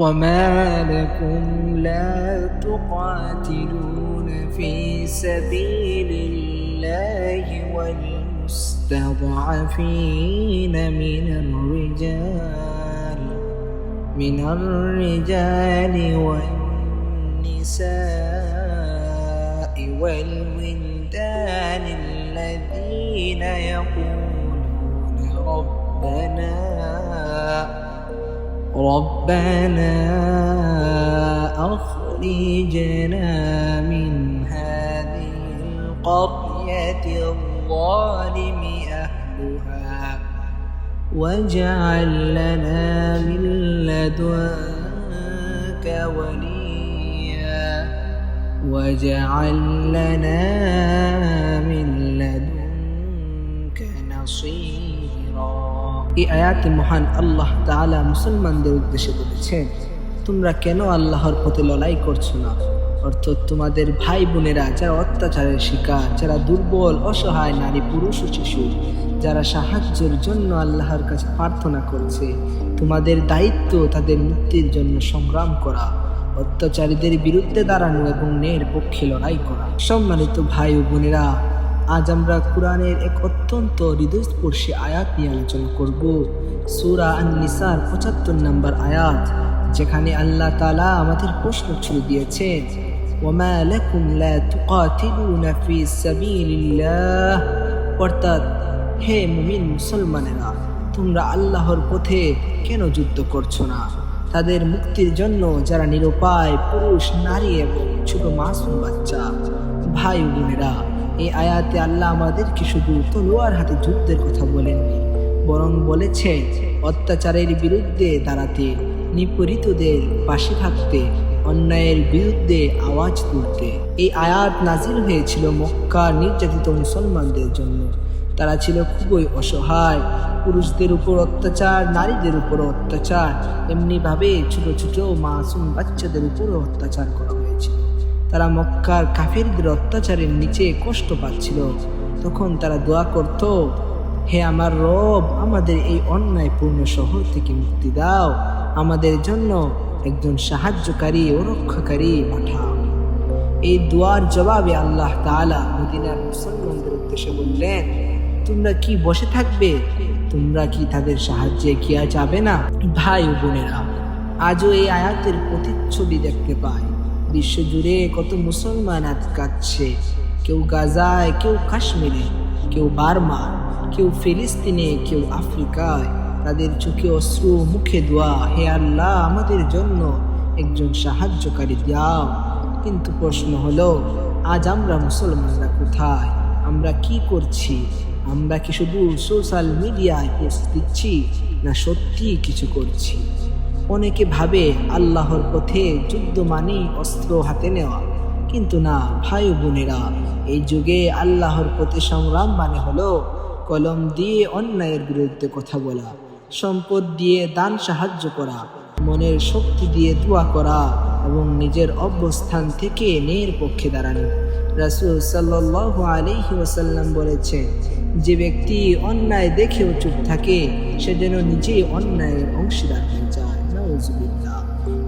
وما لكم لا تقاتلون في سبيل الله والمستضعفين من الرجال من الرجال والنساء والولدان الذين يقولون ربنا ربنا أخرجنا من هذه القرية الظالم أهلها واجعل لنا من لدنك وليا واجعل لنا من لدنك نصيرا এই আয়াতে মহান আল্লাহ তাআলা মুসলমানদের উদ্দেশ্যে বলেছেন, তোমরা কেন আল্লাহর পথে লড়াই করছ না? অর্থাৎ তোমাদের ভাই বোনেরা যারা অত্যাচারের শিকার, যারা দুর্বল, অসহায় নারী, পুরুষ ও শিশু, যারা সাহায্যের জন্য আল্লাহর কাছে প্রার্থনা করছে, তোমাদের দায়িত্ব তাদের মুক্তির জন্য সংগ্রাম করা, অত্যাচারীদের বিরুদ্ধে দাঁড়ানো এবং ন্যায়ের পক্ষে লড়াই করা। সম্মানিত ভাই ও বোনেরা আজ আমরা কোরআনের এক অত্যন্ত হৃদয়স্পর্শী আয়াত নিয়ে আলোচনা করব। সুরা আন নিসার পঁচাত্তর নম্বর আয়াত, যেখানে আল্লাহ তালা আমাদের প্রশ্ন ছুড়ে দিয়েছেন, ওমা লাকুম লা তুকাতিলুনা ফি সাবিলিল্লাহ? অর্থাৎ, হে মুমিন মুসলমানেরা, তোমরা আল্লাহর পথে কেন যুদ্ধ করছ না? তাদের মুক্তির জন্য যারা নিরুপায় পুরুষ, নারী এবং ছোট মাসুম বাচ্চা, ভাই বোনেরা এই আয়াতে আল্লাহ আমাদেরকে শুধু তলোয়ার হাতে যুদ্ধের কথা বলেননি, বরং বলেছে, অত্যাচারের বিরুদ্ধে দাঁড়াতে, নিপীড়িতদের পাশে থাকতে, অন্যায়ের বিরুদ্ধে আওয়াজ তুলতে। এই আয়াত নাজিল হয়েছিল মক্কা নির্যাতিত মুসলমানদের জন্য। তারা ছিল খুবই অসহায়, পুরুষদের উপর অত্যাচার, নারীদের উপর অত্যাচার, এমনিভাবে ছোট ছোট মাসুম বাচ্চাদের উপরও অত্যাচার করা তারা মক্কার কাফেরদের অত্যাচারের নিচে কষ্ট পাচ্ছিল। তখন তারা দোয়া করত, হে আমার রব, আমাদের এই অন্যায়পূর্ণ শহর থেকে মুক্তি দাও। আমাদের জন্য একজন সাহায্যকারী ও রক্ষাকারী পাঠাও। এই দোয়ার জবাবে আল্লাহ তাআলা মদিনার মুসলমানদের উদ্দেশ্যে বললেন, তোমরা কি বসে থাকবে? তোমরা কি তাদের সাহায্যে কি যাবে না? ভাই বোনেরা, আজও এই আয়াতের প্রতিচ্ছবি দেখতে পাই। বিশ্বজুড়ে কত মুসলমান আজ কাঁদছে। কেউ গাজায়, কেউ কাশ্মীরে, কেউ বার্মা, কেউ ফিলিস্তিনে, কেউ আফ্রিকায়। তাদের চোখে অশ্রু, মুখে দোয়া, হে আল্লাহ, আমাদের জন্য একজন সাহায্যকারী দাও। কিন্তু প্রশ্ন হলো, আজ আমরা মুসলমানরা কোথায়? আমরা কি করছি? আমরা কি শুধু সোশ্যাল মিডিয়ায় পোস্ট দিচ্ছি, না সত্যি কিছু করছি? অনেকে ভাবে আল্লাহর পথে যুদ্ধ মানেই অস্ত্র হাতে নেওয়া। কিন্তু না, ভাই বোনেরা, এই যুগে আল্লাহর পথে সংগ্রাম মানে হলো কলম দিয়ে অন্যায়ের বিরুদ্ধে কথা বলা, সম্পদ দিয়ে দান সাহায্য করা, মনের শক্তি দিয়ে দোয়া করা এবং নিজের অবস্থান থেকে ন্যায়ের পক্ষে দাঁড়ানো। রাসুল সাল্লাহ আলহি ওসাল্লাম বলেছেন, যে ব্যক্তি অন্যায় দেখেও চুপ থাকে, সে যেন নিজেই অন্যায়ের অংশীদার হয়ে যায়।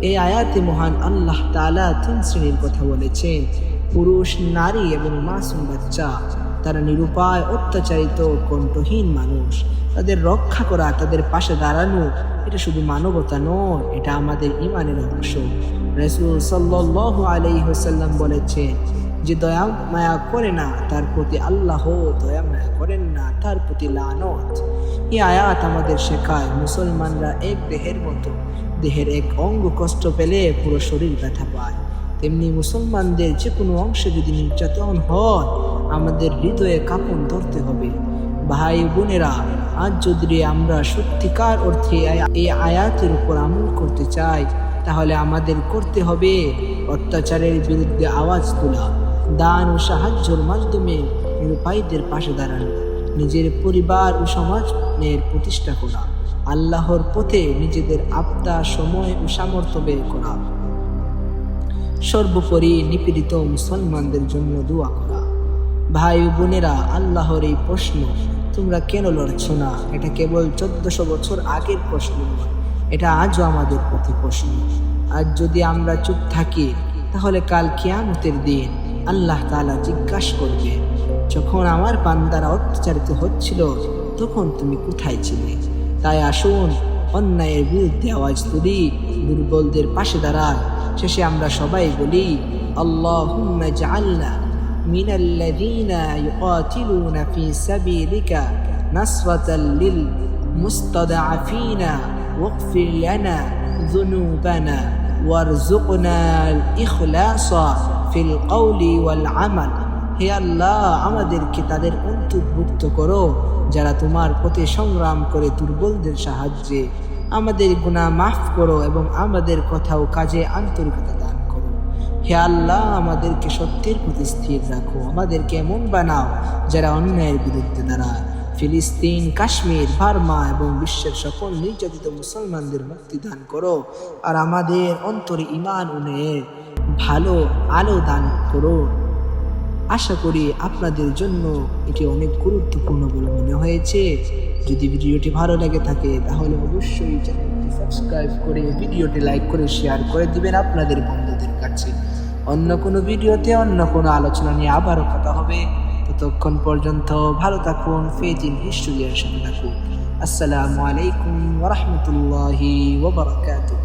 এই আয়াতে মহান আল্লাহ তালা তিন শ্রেণির কথা বলেছেন। পুরুষ, নারী এবং মাসুম বাচ্চা, তারা নিরুপায়, অত্যাচারিত, কণ্ঠহীন মানুষ। তাদের রক্ষা করা, তাদের পাশে দাঁড়ানো, এটা শুধু মানবতা নয়, এটা আমাদের ইমানের অংশ। রসুল সাল্লাহ আলাইসাল্লাম বলেছেন যে, দয়া মায়া করে না, তার প্রতি আল্লাহ দয়া মায়া করেন না, তার প্রতি লানত। এই আয়াত আমাদের শেখায়, মুসলমানরা এক দেহের মতো দেহের এক অঙ্গ কষ্ট পেলে পুরো শরীর ব্যথা পায়। তেমনি মুসলমানদের যে কোনো অংশে যদি নির্যাতন হয়, আমাদের হৃদয়ে কাপন ধরতে হবে। ভাই বোনেরা, আজ যদি আমরা সত্যিকার অর্থে এই আয়াতের উপর আমল করতে চাই, তাহলে আমাদের করতে হবে অত্যাচারের বিরুদ্ধে আওয়াজ তোলা, দান ও সাহায্যের মাধ্যমে নিরুপায়ীদের পাশে দাঁড়ানো। নিজের পরিবার ও সমাজের প্রতিষ্ঠা করা, আল্লাহর পথে নিজেদের আবদা সময় ও সামর্থ্য ব্যয় করা। সর্বোপরি নিপীড়িত মুসলমানদের জন্য দোয়া করা। ভাই বোনেরা, আল্লাহর এই প্রশ্ন, তোমরা কেন লড়ছ না? এটা কেবল চোদ্দশো বছর আগের প্রশ্ন এটা আজও আমাদের পথে প্রশ্ন। আর যদি আমরা চুপ থাকি, তাহলে কাল কিয়ামতের দিন আল্লাহ তাআলা জিজ্ঞাসা করবে যখন আমার বান্দারা অত্যাচারিত হচ্ছিল তখন তুমি কোথায় ছিলে তাই আসুন অন্যায়ের বিরুদ্ধে আওয়াজ তুলি দুর্বলদের পাশে দাঁড়ায় শেষে আমরা সবাই বলি আল্লাহুম্মা জাআলনা من الذين يقاتلون في سبيلك نصرة للمستضعفين واغفر لنا ذنوبنا وارزقنا الإخلاص في القول والعمل হে আল্লাহ, আমাদেরকে তাদের অন্তর্ভুক্ত করো, যারা তোমার পথে সংগ্রাম করে দুর্বলদের সাহায্যে আমাদের গুণা মাফ করো এবং আমাদের কথা ও কাজে আন্তরিকতা দান করো। হে আল্লাহ, আমাদেরকে সত্যের প্রতি স্থির রাখো, আমাদেরকে এমন বানাও যারা অন্যায়ের বিরুদ্ধে দাঁড়ায়। ফিলিস্তিন, কাশ্মীর, বার্মা এবং বিশ্বের সকল নির্যাতিত মুসলমানদের মুক্তি দান করো আর আমাদের অন্তরে ইমান উনে ভালো আলো দান করো। আশা করি আপনাদের জন্য এটি অনেক গুরুত্বপূর্ণ বলে মনে হয়েছে। যদি ভিডিওটি ভালো লেগে থাকে, তাহলে অবশ্যই চ্যানেলটি সাবস্ক্রাইব করে ভিডিওটি লাইক করে শেয়ার করে দিবেন আপনাদের বন্ধুদের কাছে। অন্য কোনো ভিডিওতে অন্য কোনো আলোচনা নিয়ে আবারও কথা হবে। ততক্ষণ পর্যন্ত ভালো থাকুন ফেজ ইন হিস্ট্রি এর সাথে থাকুন আসসালামু আলাইকুম ওরহমতুল্লাহি ওবরাকাতুহ